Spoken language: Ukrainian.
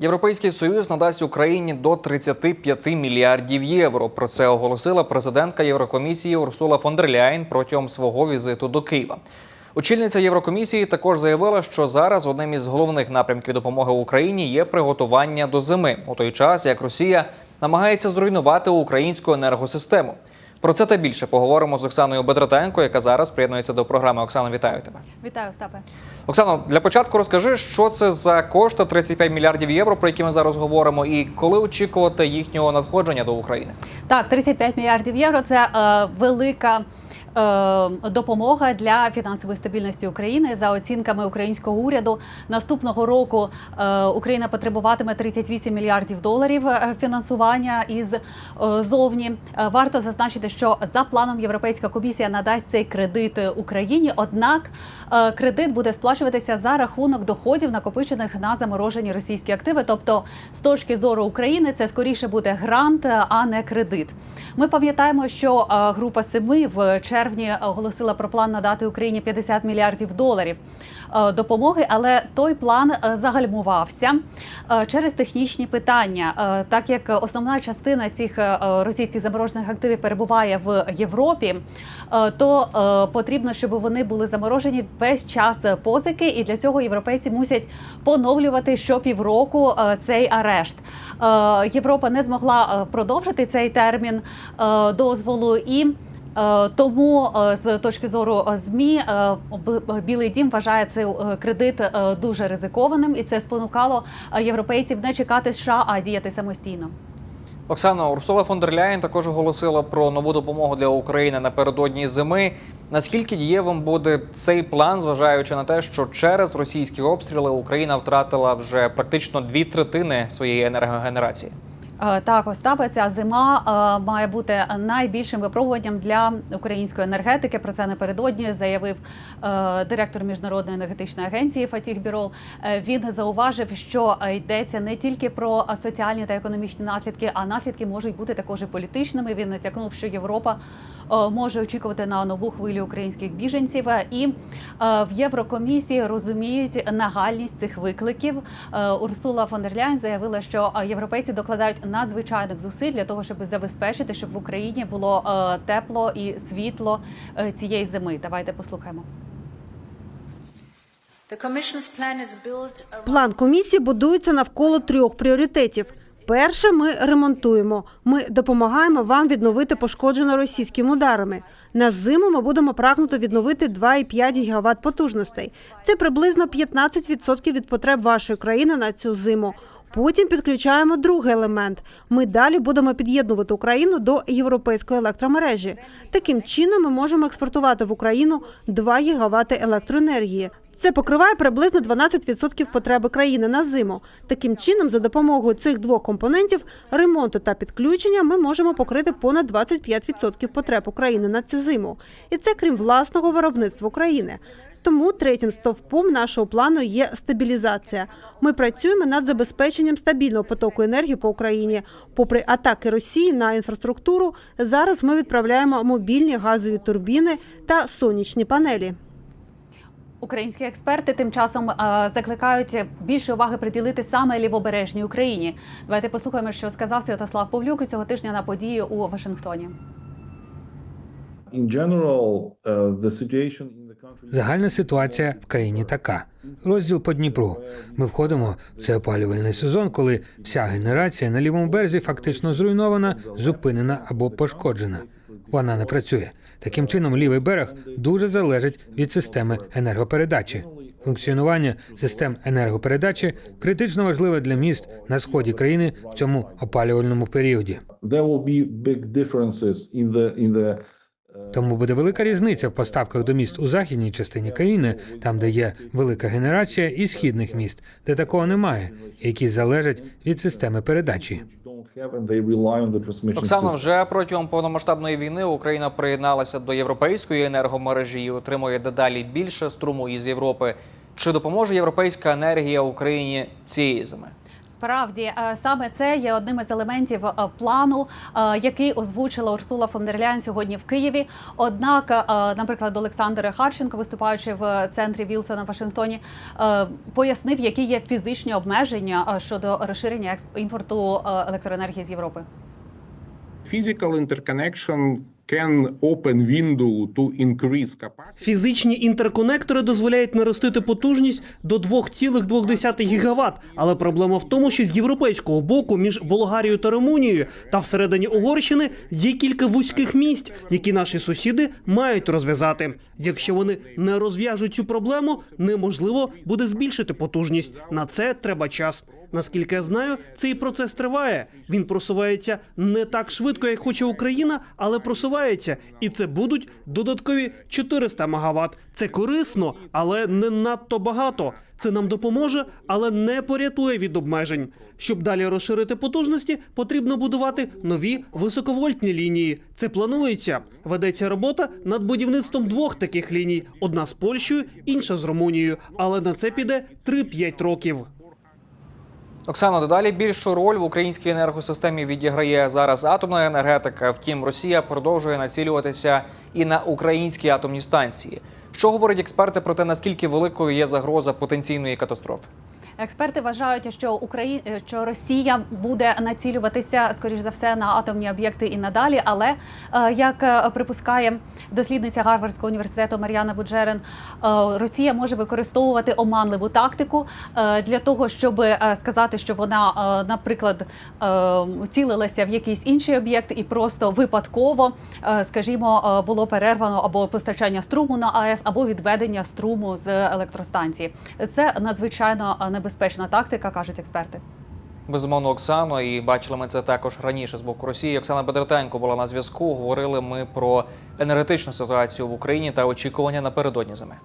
Європейський союз надасть Україні до 35 мільярдів євро. Про це оголосила президентка Єврокомісії Урсула фон дер Ляєн протягом свого візиту до Києва. Очільниця Єврокомісії також заявила, що зараз одним із головних напрямків допомоги Україні є приготування до зими, у той час як Росія намагається зруйнувати українську енергосистему. Про це та більше поговоримо з Оксаною Бедратенко, яка зараз приєднується до програми. Оксана, вітаю тебе. Вітаю, Остапе. Оксано, для початку розкажи, що це за кошти 35 мільярдів євро, про які ми зараз говоримо, і коли очікувати їхнього надходження до України? Так, 35 мільярдів євро це е, велика. Е, Допомога для фінансової стабільності України за оцінками українського уряду наступного року е, Україна потребуватиме 38 мільярдів доларів е, фінансування із зовні. Варто зазначити, що за планом Європейська комісія надасть цей кредит Україні. Однак кредит буде сплачуватися за рахунок доходів, накопичених на заморожені російські активи. Тобто, з точки зору України, це скоріше буде грант, а не кредит. Ми пам'ятаємо, що група семи в червні оголосила про план надати Україні 50 мільярдів доларів е, допомоги, але той план е, загальмувався е, через технічні питання, так як основна частина цих російських заморожених активів перебуває в Європі, то потрібно, щоб вони були заморожені весь час позики, і для цього європейці мусять поновлювати щопівроку цей арешт. Європа не змогла продовжити цей термін дозволу і. Е, Тому е, з точки зору е, змі Білий Дім вважає цей кредит дуже ризикованим, і це спонукало європейців не чекати США, а діяти самостійно. Оксана Урсула фон дер Ляєн також оголосила про нову допомогу для України напередодні зими. Наскільки дієвим буде цей план, зважаючи на те, що через російські обстріли Україна втратила вже практично дві третини своєї енергогенерації? Е, Так, Остапе, ця зима е, має бути найбільшим випробуванням для української енергетики. Про це напередодні заявив е, директор міжнародної енергетичної агенції Фатіх Бірол. Він зауважив, що йдеться не тільки про соціальні та економічні наслідки, а наслідки можуть бути також і політичними. Він натякнув, що Європа може очікувати на нову хвилю українських біженців. І в Єврокомісії розуміють нагальність цих викликів. Урсула фон дер Ляйн заявила, що європейці докладають надзвичайних зусиль для того, щоб забезпечити, щоб в Україні було е, тепло і світло е, цієї зими. Давайте послухаємо. План комісії будується навколо трьох пріоритетів. Перше, ми ремонтуємо. Ми допомагаємо вам відновити пошкоджене російськими ударами. На зиму ми будемо прагнути відновити 2,5 гігават потужностей. Це приблизно 15% від потреб вашої країни на цю зиму. Потім підключаємо другий елемент. Ми далі будемо під'єднувати Україну до європейської електромережі. Таким чином ми можемо експортувати в Україну 2 гігавати електроенергії. Це покриває приблизно 12% потреби країни на зиму. Таким чином, за допомогою цих двох компонентів ремонту та підключення, ми можемо покрити понад 25% потреб України на цю зиму. І це крім власного виробництва України. Тому третім стовпом нашого плану є стабілізація. Ми працюємо над забезпеченням стабільного потоку енергії по Україні. Попри атаки Росії на інфраструктуру, зараз ми відправляємо мобільні газові турбіни та сонячні панелі. Українські експерти тим часом закликають більше уваги приділити саме лівобережній Україні. Давайте послухаємо, що сказав Святослав Павлюк цього тижня на події у Вашингтоні. In general, uh, the situation Загальна ситуація в країні така: розділ по Дніпру. Ми входимо в цей опалювальний сезон, коли вся генерація на лівому березі фактично зруйнована, зупинена або пошкоджена. Вона не працює. Таким чином, лівий берег дуже залежить від системи енергопередачі. Функціонування систем енергопередачі критично важливе для міст на сході країни в цьому опалювальному періоді. Тому буде велика різниця в поставках до міст у західній частині країни, там де є велика генерація, і східних міст, де такого немає, які залежать від системи передачі. system. вже протягом повномасштабної війни Україна приєдналася до європейської енергомережі і отримує дедалі більше струму із Європи. Чи допоможе європейська енергія Україні цієї зими? Справді е, саме це є одним із елементів е, плану, е, який озвучила Урсула фон дер Ляйн сьогодні в Києві. Однак, наприклад, Олександр Харченко, виступаючи в центрі Вілсона в Вашингтоні, пояснив, які є фізичні обмеження щодо розширення імпорту електроенергії з Європи. physical interconnection can open window to. Фізичні інтерконектори дозволяють наростити потужність до 2,2 гігават. Але проблема в тому, що з європейського боку між Болгарією та Румунією та всередині Угорщини є кілька вузьких місць, які наші сусіди мають розв'язати. Якщо вони не розв'яжуть цю проблему, неможливо буде збільшити потужність. На це треба час. Наскільки я знаю, цей процес триває. Він просувається не так швидко, як хоче Україна, але просувається, і це будуть додаткові 400 МВт. Це корисно, але не надто багато. Це нам допоможе, але не порятує від обмежень. Щоб далі розширити потужності, потрібно будувати нові високовольтні лінії. Це планується. Ведеться робота над будівництвом двох таких ліній: одна з Польщею, інша з Румунією. Але на це піде 3-5 років. Оксано, дедалі більшу роль в українській енергосистемі відіграє зараз атомна енергетика. Втім, Росія продовжує націлюватися і на українські атомні станції. Що говорять експерти про те, наскільки великою є загроза потенційної катастрофи? Експерти вважають, що Украї... що Росія буде націлюватися скоріш за все на атомні об'єкти і надалі. Але е, як е, припускає дослідниця Гарвардського університету Мар'яна Буджерин, е, Росія може використовувати оманливу тактику е, для того, щоб е, сказати, що вона, е, наприклад, е, цілилася в якийсь інший об'єкт, і просто випадково, е, скажімо, е, було перервано або постачання струму на АЕС, або відведення струму з електростанції. Це надзвичайно е, небезпечна тактика, кажуть експерти. Безумовно, Оксано, і бачили ми це також раніше з боку Росії. Оксана Бедратенко була на зв'язку. Говорили ми про енергетичну ситуацію в Україні та очікування напередодні зими.